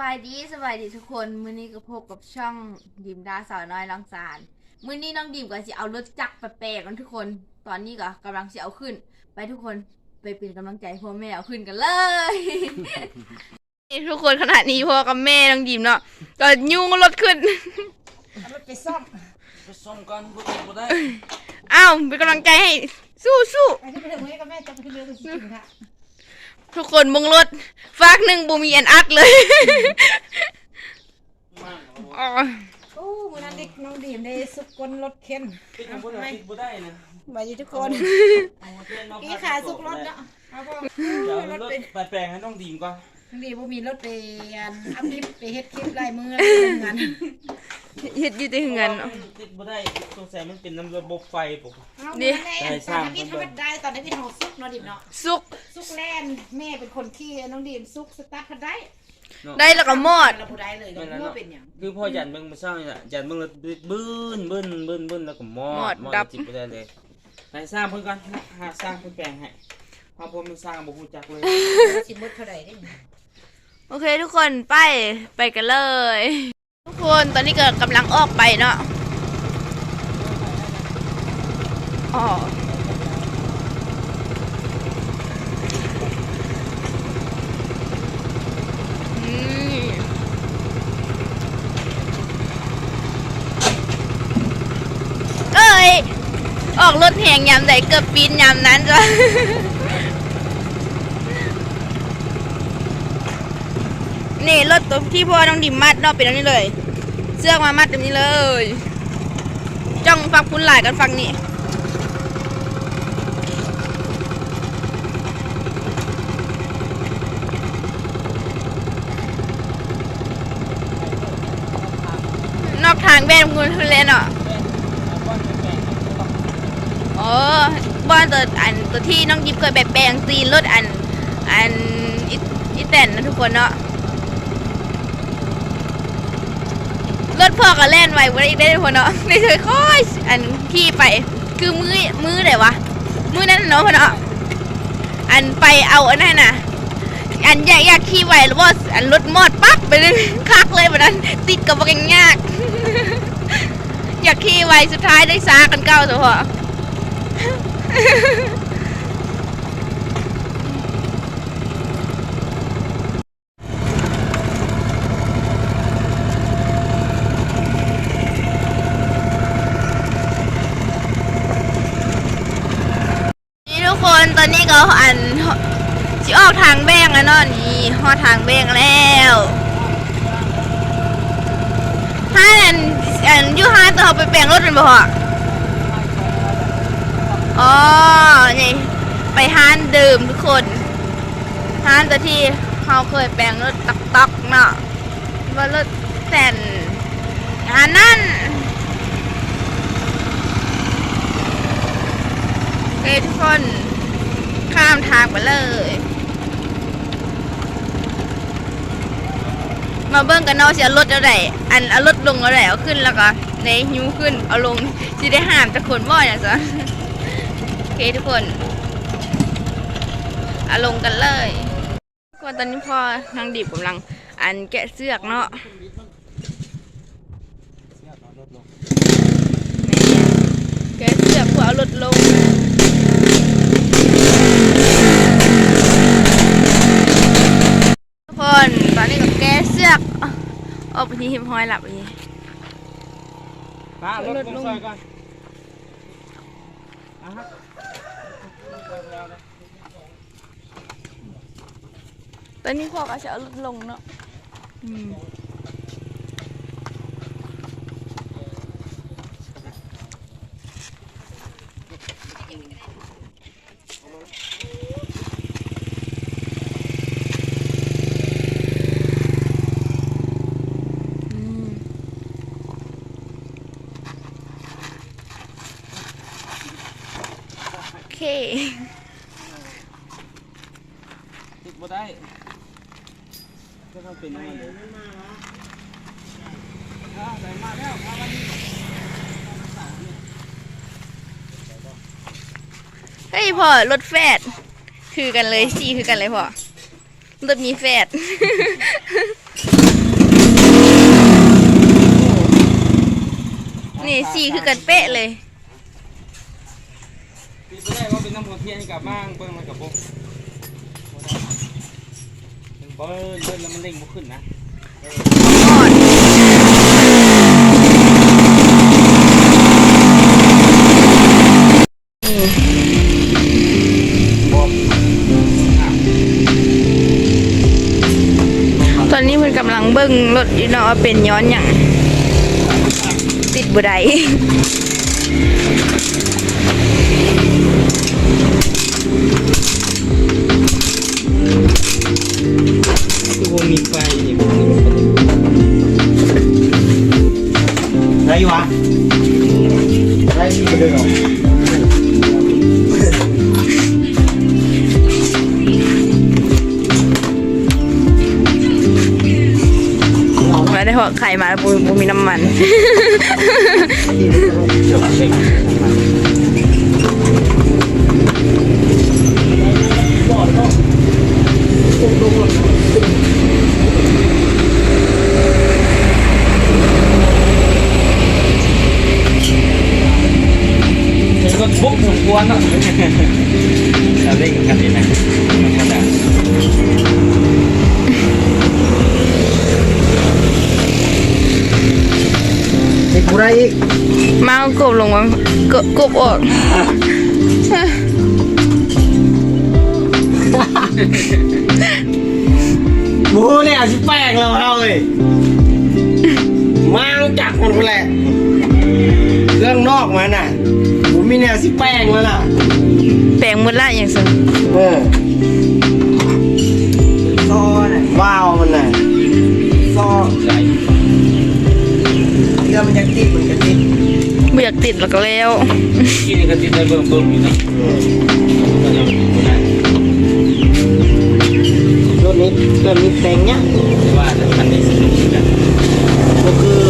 บายดีสบายดีทุกคน มื้อนี้ก็พบกับช่องดิมดาสาวน้อยลังสารมื้อนี้น้องดิมก็สิเอารถจักรไปแปลกกันทุกคน ตอนนี้ก็กำลังสิเอาขึ้น ไปทุกคนไปเป็นกำลังใจให้พ่อแม่เอาขึ้นกันเลยทุกคนขณะนี้พ่อกับแม่น้องดิมเนาะก็ยุ่งรถขึ้น เอารถไปซ่อมไปซ่อมกันบ่ได้บ่ได้อ้าวเป็นกำลังใจให้สู้สู้ ไปที่ไปถึงนี้ก็แม่จะไปที่เรือไปกินค่ะ ทุกคนมงรถฟากหนึ่งบูมีอันอัดเลยมากอ๋อโอ้วันนั้นเด็กน้องดีมได้สุกกลรถเข็นปิดของบ่ได้ปิดบ่ได้นะมาอยู่ทุกคนเอาเทียนมากี่ขาสุกรถเนาะเอาบ่เดี๋ยวรรถถไปไปแปลงให้น้องดีมก่อนน้อง ดีบ่มีรถไปอันอัพคลิปไปเฮ็ดคลิปลายมือเงินเฮ็ดอยู่ที่เงินเนาะติดบ่ได้สงสัยมันเป็นน้ำระบบไฟปกเอาเงินแน่ตอนนี้ทำมันได้ตอนนี้พี่ทองสุกเนาะดิมเนาะสุกสุกแล่นแม่เป็นคนขี้น้องดีมสุกสตาร์ทพัดได้เนาะได้แล้วก็มอดเราบ่ได้เลยเราเมื่อเป็นหยังคือพ่อยันเบิ่งมาเช้านี่น่ะยันเบิ่งแล้วบึ้นบึ้นบึ้นบึ้นแล้วก็มอดแล้วจิบบ่ได้เลยไปสร้างเพิ่นก่อนหาสร้างเพิ่นแปลงให้เพราะผมมันสร้างบ่ฮู้จักเลยสิหมดเท่าใดได้หนิ โอเคทุกคนไปไปกันเลย ทุกคนตอนนี้เก็กำลังออกไปเนาะอ๋อนี่เอ้ยออกรถแหงยามใดเกือบปีนยามนั้นจ้ะ นี่รถตัวที่พ่อต้องดิมมัดเนอกเป็นอันนี้เลย เสื้อมามัดแบบนี้เลย จ้องฟังคุณหลายกันฟังนี่นอกทางแบนคุณทุเรนเนาะอ๋อบอนตัวอันตัวที่น้องยิบเคยแบบแปลงซีนรถอันอันอีอีแตนนะทุกคนเนาะ รถ พ่อก็แล่นไวกว่าอีกได้ทุกคนเนาะไม่เคยค่อยอันขี่ไปคือมือมือไหนวะมือนั่นเนาะพอเนาะอันไปเอาอันนั้นน่ะอันอยากอยากขี่ไวหรือว่าอันรถมอดปั๊บไปเลยคักเลยแบบนั้น ติดกับบักยาก อยากขี่ไว้สุดท้ายได้ซากันเก้าตัวพอ นี่ทุกคน ตอนนี้ก็อันชิออกทางแบงแล้วเนาะนี่ฮอดทางแบงแล้วห้าอันอันยูห้าตัวเขาไปแปลงรถเป็นบ่ฮะอ๋อนี่ไปห้านดื่มทุกคนห้านตัวที่เขาเคยแปลงรถตักตักๆเนาะว่ารถแต่นอันนั้นโอเคทุกคน ข้ามทางไปเลย มาเบิ้งกันเนาะสิเอารถเอาไหนอันเอารถลงเอาไหนเอาขึ้นแล้วก็ในหิ้วขึ้นเอาลงสิได้ห้ามจะขนบ่อยนะจ๊ะโอเคทุกคนเอาลงกันเลยก็ตอนนี้พ่อนางดิบกำลัง อันแกะเสือกเนาะแกะเสือกเพื่อเอารถลง ทุกคน ตอนนี้ก็แก้เสือกอะออกไปที่หิมห้อยหลับไปทีป้ารถลงซอยก่อนอะฮะตอนนี้พ่อก็จะเอารถลงเนาะอืม พ่อรถแฟดคือกันเลยสีคือกันเลยพ่อรถมีแฟดนี่สีคือกันเป๊ะเลยเป็นน้ำหัวเทียนกับบ้างเบิ้งมันกับบุกเบิ้งเบิ้งแล้วมันเร่งมันขึ้นนะ ตอนนี้มันกำลังเบิ้งรถอยู่เนาะว่าเป็นย้อนอย่างติดบุไดคือวงมีไฟนี่วงมีไรวะไรที่เดินออก ได้เพราะไข่มาแล้วปูปูมีน้ำมันจบเช็คเป็นรถบุ๊กสวรเนะ อ้กูไรอีกมาเอากบลงมากบกบออกหมูเนี่ยสิแป้งเราเอาเลยมังจักมันคนแหละเครื่องนอกมันน่ะผมมีแนวสิแป้งแล้วน่ะ แปลงมือละอย่างสิเออซอน่ะว้าวมันน่ะซอใช่เรื อมันยังติดมันจะติดไม่อยากติดแล้วก็แล้วที่นี่ก็ติดได้เบิ่มเบิ่มอยู่นะก็ยังไม่ได้รถนี้รถนี้แต่งเนี้ยแต่ว่าคันนี้สนุกกันก็คือ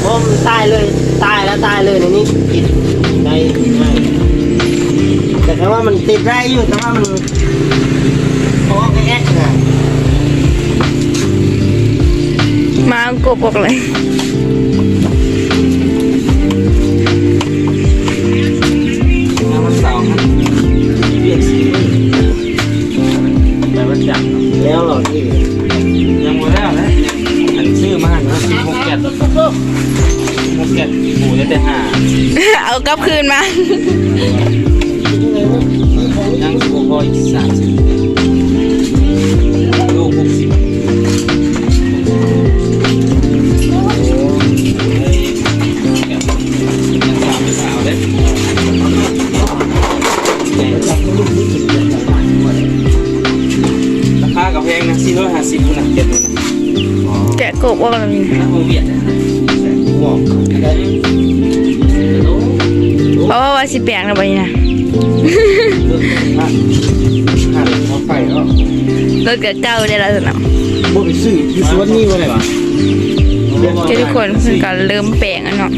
เพราะมันตายเลยตายแล้วตายเลยในนี้ติดได้ง่ายแต่แค่ว่ามันติดได้อยู่แต่ว่ามันเพราะว่าไปแอ๊กน่ะมาเอากบออกเลย แล้วหรอพี่ยังหมดแล้วนะอันชื่อมากนะสิบหกแกะหกแกะปูได้แต่ห้าเอากลับคืนมา กะกบออกแล้วนี่นักเวียดนะบอกเพราะว่าว่าสิแปลงแล้วไปนะหันมาไฟเนาะรถเกิดเก้าได้แล้วสนามบ่ไปซื้อที่สวนนี่วะเนี่ยวะเจ้าทุกคนเพิ่งก็เริ่มแปลงอะเนาะ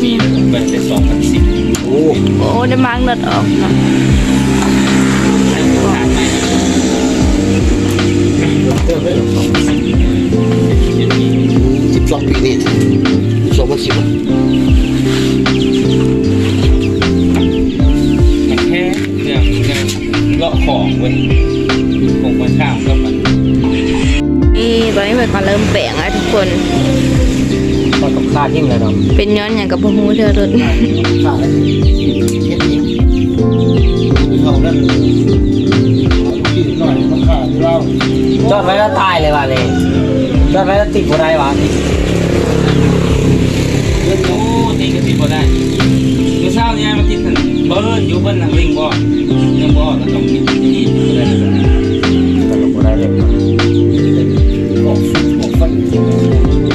ปีนึงเปิดเป็นสองพันสิบโอ้โอ้ได้มาร์กรถออกเนาะเติมได้สอง สิบสองปีนี่สองพันสิบมันแค่เรื่องเรื่องเลาะของเว้ยคงไปข้ามก็มันนี่ตอนนี้เพิ่นก็เริ่มแปลงแล้วทุกคนก็ต้องค่ายิ่งเลยเนาะเป็นย้อนอย่างกับพวกมูเธอรถค่าแล้วเฮ็ดเองเขานั่น ที่หน่อยต้องค่าที่เราจอดไว้แล้วตายเลยว่ะเลยจอดไว้แล้วติดอะไรวะโอ้ตีก็ตีบ่ได้เมื่อเช้าเนี่ยมันติดถนนเบิ้ลอยู่เบิ้ลนังลิงบ่ยังบ่แล้วก็มีที่บ่ได้เลยตลกอะไรเลยออกออกไฟ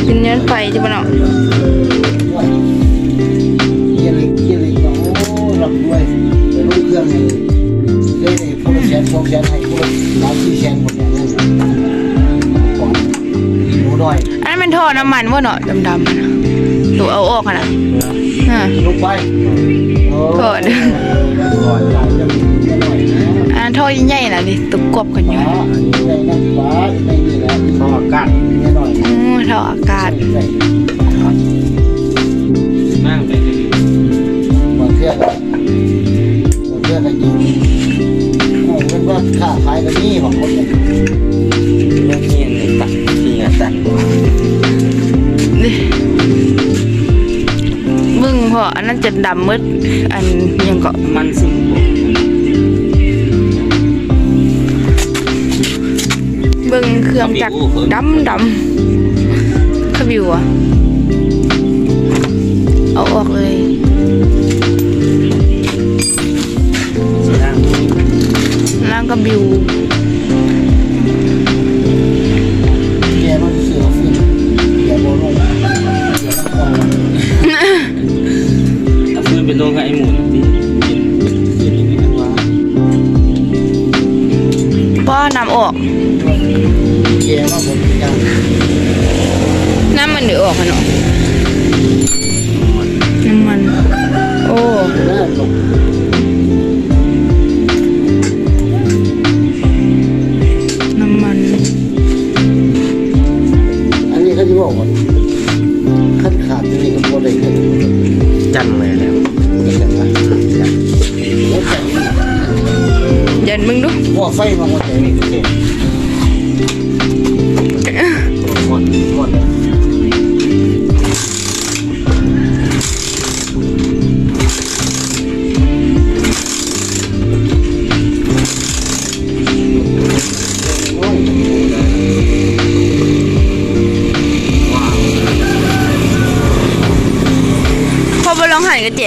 เป็นย้อนไฟที่บ้านเนาะเยี่ยเลยเยี่ยเลยโอ้รับด้วยเดี๋ยวลูกเครื่องนี่เลยในสองแสนให้คนละล้านสี่แสนหมดเก่อนหนูดอยอันนั้นมันท่อน้ำมันวะเนาะดำๆอะนะเอาออกนะฮะลุกไปโทษ ก่อนนนหน่อยนะอันท่อใหญ่ๆนะดิตุกกบกันอยู่อ๋อในเนาะมีอกัดอือท่ออากาศใช่นั่งไปบาเทื่อก็มาเทื่อก็ยิง ดค่าขายก็มีของคนเนี่ยเรื่องนนี่ตักนี่อะตักนี่มึงพออันนั้นจะดำมืดอันยังเกาะมันสิเบิ่งเครื่องจักรดำดำขบิวอะเอาออกเลยางกบิวเกียร์มันเสือฟินเกียร์โบลงเกียร์น้ำคองเอาฟืนไปลงกับไอ้หมุนที่กินกินอย่างนี้ว่าป้อนำออกเกียร์มันผมยังน้ำมันเดือออกอะเนาะน้ำมัน โอ้เลิกลง จันเลยแล้วก็จะมาแล้วใจนี่ยันมึงดูว่าไฟมาหมดใจนี่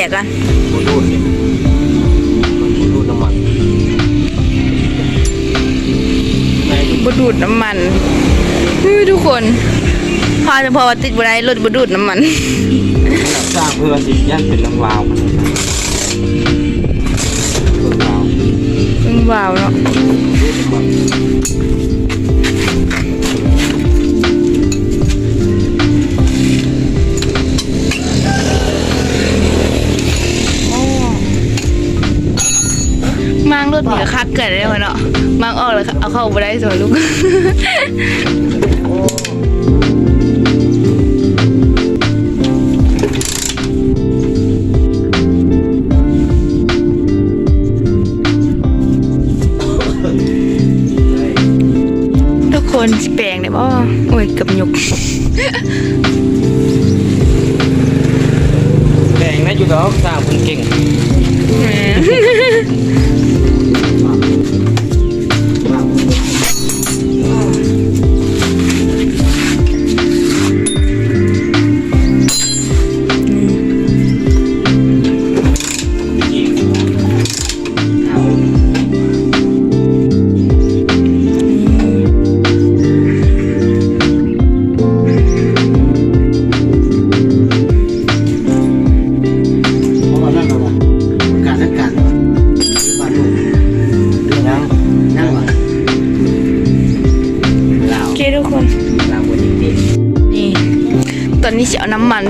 กับแจกกันมันรูดเนี่ยมันรูดน้ำมันบดูดน้ำมันเฮ้ยทุกคน พอจะพอว่าติดบันไดรถบดูดน้ำมันสร้างเพื่อสิย่านเป็นน้ำวาวมันเพื่อวาวเพิ่งวาวเนาะ มางรถมีกระคักเกิดได้ไหมเนาะมางออกเลยเอาเข้าไปได้สวยลูก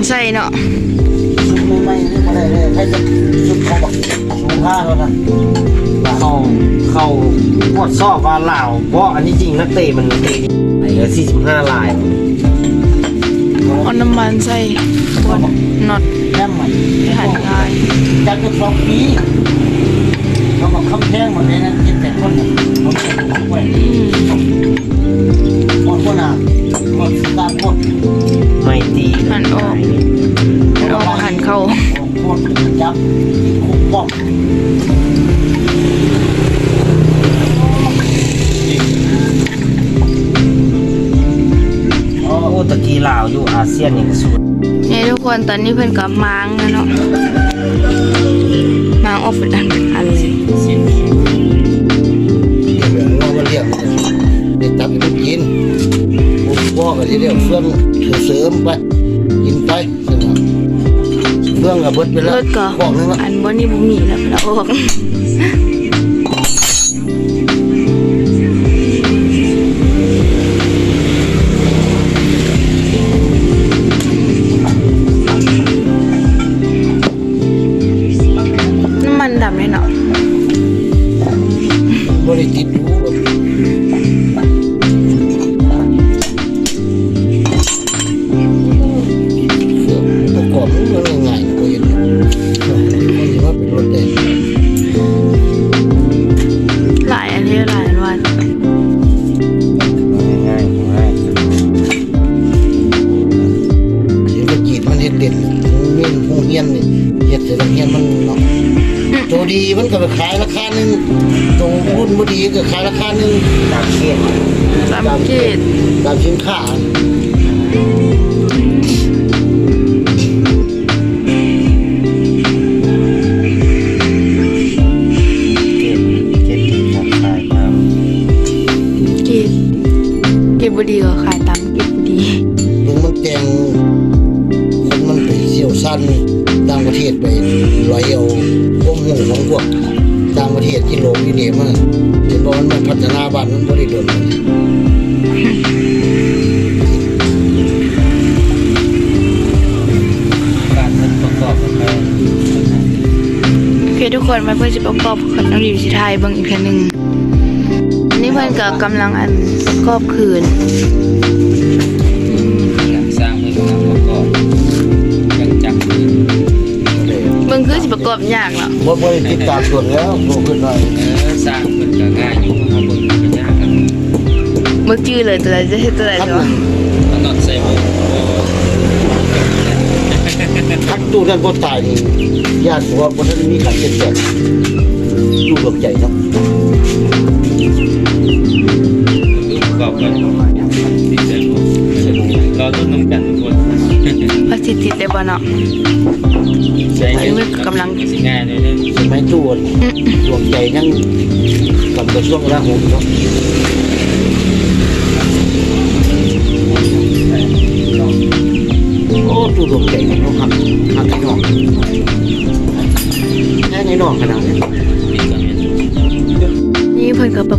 เอาน้ำมันใส่เนาะเขาเขาวดซอบว่าลาวเพราะอันนี้จริงนักเตะมันเตะดีไอ้สี่สิบห้าลายเอาน้ำมันใส่บนน็อตแค่ใหม่ให้หันง่ายจัดกันสองปีเขาบอกคำแพงหมดเลยนะคิดแดีหันออกเอามาหันเข้าคนจับที่คุกป้อมโอ้ตะกี้ลาวอยู่อาเซียนนี่ก็สุดนี่ทุกคนตอนนี้เพิ่นกับมางแล้วเนาะมางออกเป็นอันอันเลยเดี๋ยวเรียกเด็กตับ ให้มันกินผมบอกกันที่เรียกเฟื่องเสริมไปกินไปสนองเฟื่องกับเบิดไปรแล้วถก็บอกนึงละอันบนนี่บ่มีแล้วแล้วออก บุดีก็ขายตามเกตบุดีลุงมันแกงคนมันไปเสี่ยวสั้นต่างประเทศไปลอยเอาพวกหมูของพวกต่างประเทศที่โลกที่นี่มันเห็นบอกมันมันพัฒนาบ้านมันบ่ได้โดนมันการมันประกอบกันไปโอเคทุกคนมาเพื่อจะประกอบคนน้องดิวสิไทยเบิ่งอีกครั้งหนึ่งอันนี้เพื่อนก็กำลังอันประกอบคืนสร้างมือกำลังประกอบยังจับมือเบิ่งคือสิประกอบยากเนาะบ่บ่ได้ติดตามส่วนแล้วโตขึ้นหน่อยเออสร้างมันก็ง่ายอยู่เขาเบิ่งมันก็ยากครับเบิ่งจื้อเลยตัวใดจะเฮ็ดตัวใดทักใช่ปะเอาน็อตใส่มือโอ้ทักตู้นั้นบ่ตายนี่ญาติว่าบ่ทันมีการเปลี่ยนแปลงดูกับใจเนาะดูป ระกอบกันติดใจหมดรอต้นนมกันทุกคนว่าสิติดได้บ่เนาะใช้เงินกำลังสิง่านเลยเด้อสมัยตู้ดวงใจยังกับกระทรวงกลาโหมเนาะ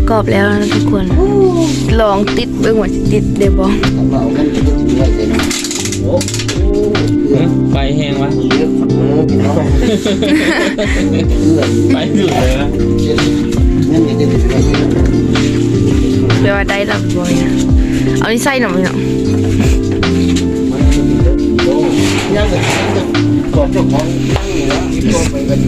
ก็ประกอบแล้วนะทุกคน ลองติดเบิ่งว่าสิติดได้บ่ทำเรากันจะเป็นเรื่อยเลยเนาะโอ้โหไฟแห้งวะเยอะฝักมือพี่น้องเลือดไฟดูดเลยวะเช่นนั่นนี่จะเป็นอะไรนะแปลว่าได้รับบ่อยนะเอานี่ใส่หน่อยเนาะมันจะมีเยอะโอ้ยังจะยังจะก่อนเจ้าของตั้งอยู่แล้วมีตัวไปกัน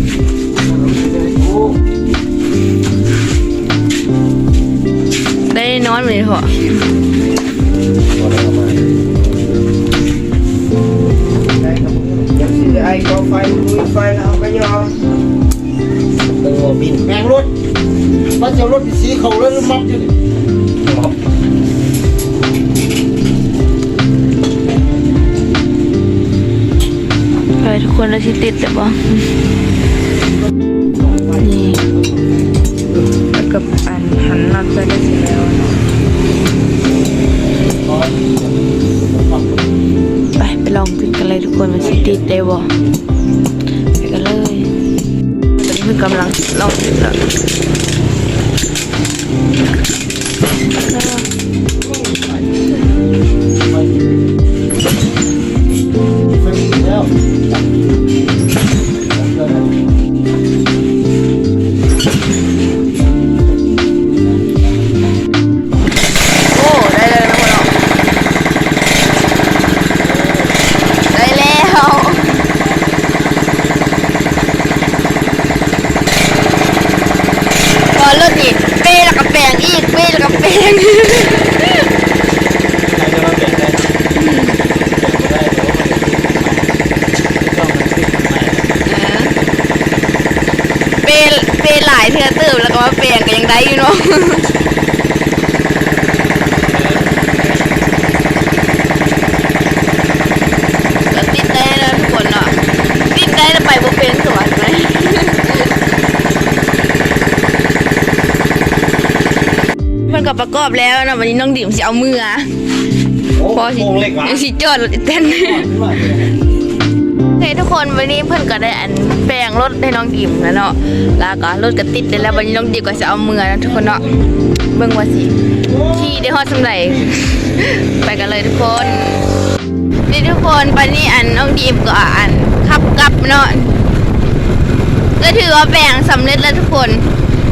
พอตัวอะไรมาได้ครับยังสิไอ้กองไฟลุยไฟแล้วเอาไปยอมตัวบินแปลงรถว่าจะรถสีเขาแล้วมัดอยู่นี่มัดไปทุกคนแล้วสิติดได้บ่นี่แล้วก็อันหันน็อตใส่ได้สิแล้วเนาะ ไปไปลองกินกันเลยทุกคนมันสิติดได้บ่ไปกันเลยตอนนี้เพิ่นกำลังลองกินแล้ว เนาะก็ติดได้แล้วทุกคนเนาะติดได้แล้วไปบ่เป็นสวัสดิ์ไหมมันก็ประกอบแล้วนะวันนี้น้องดิ่มสิเอามืออะโอ้พอสิโงเล็กวะยังสิจอดรถอีแตนเฮ้ย ทุกคนวันนี้เพื่อนก็ได้อันแปลงรถให้น้องดิมแล้วเนาะแล้วก็รถก็ติดแล้ววันนี้น้องดิมก็จะเอาเมือนะทุกคนเนาะเบิ่งว่าสิที่ได้ฮอดสำไหนไปกันเลยทุกคนนี่ทุกคนวันนี้อันน้องดิมก็อันขับกลับเนาะก็ถือว่าแปลงสำเร็จแล้วทุกคน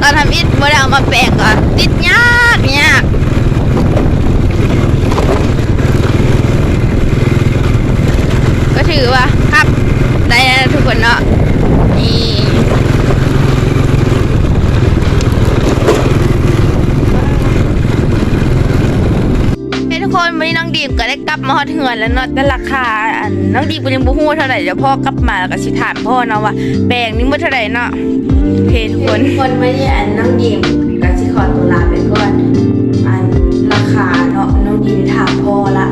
ตอนทำอิฐบ่ได้เอามาแปลงก็ติดยากยากก็ถือว่าครับ ได้ทุกคนเนาะนี่นวันนี้น้องดีมก็ได้กลับมาฮอดเหือนแล้วเนาะแต่ราคาอันน้องดีมก็ยังบ่ฮู้เท่าไหร่เดี๋ยวพ่อกลับมาแล้วก็สิถามพ่อเนาะว่าแบ่งนี้มันเท่าไหร่เนาะโอเคทุกคนคนวันนี้อันน้องดีมก็สิขอตัวลาไปก่อนอันราคาเนาะน้องดีมถามพ่อละ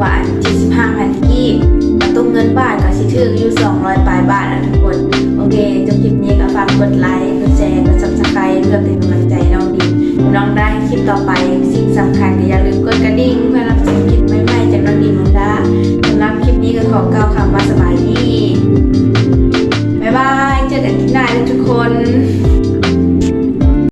ว่าอันที่สิบห้าพัน อยู่สองร้อยปลายบาทนะทุกคน โอเคจบคลิปนี้ก็ฝากกดไลค์กดแชร์กดซับสไครต์เพื่อเป็นกำลังใจน้องดิมน้องได้คลิปต่อไป สิ่งสำคัญก็อย่าลืมกดกระดิ่งเพื่อรับชมคลิปใหม่ๆจากน้องดิมน้องดาสำหรับคลิปนี้ก็ขอกล่าวคำว่าสบายดีบ๊ายบายเจอกันที่หน้าทุกคน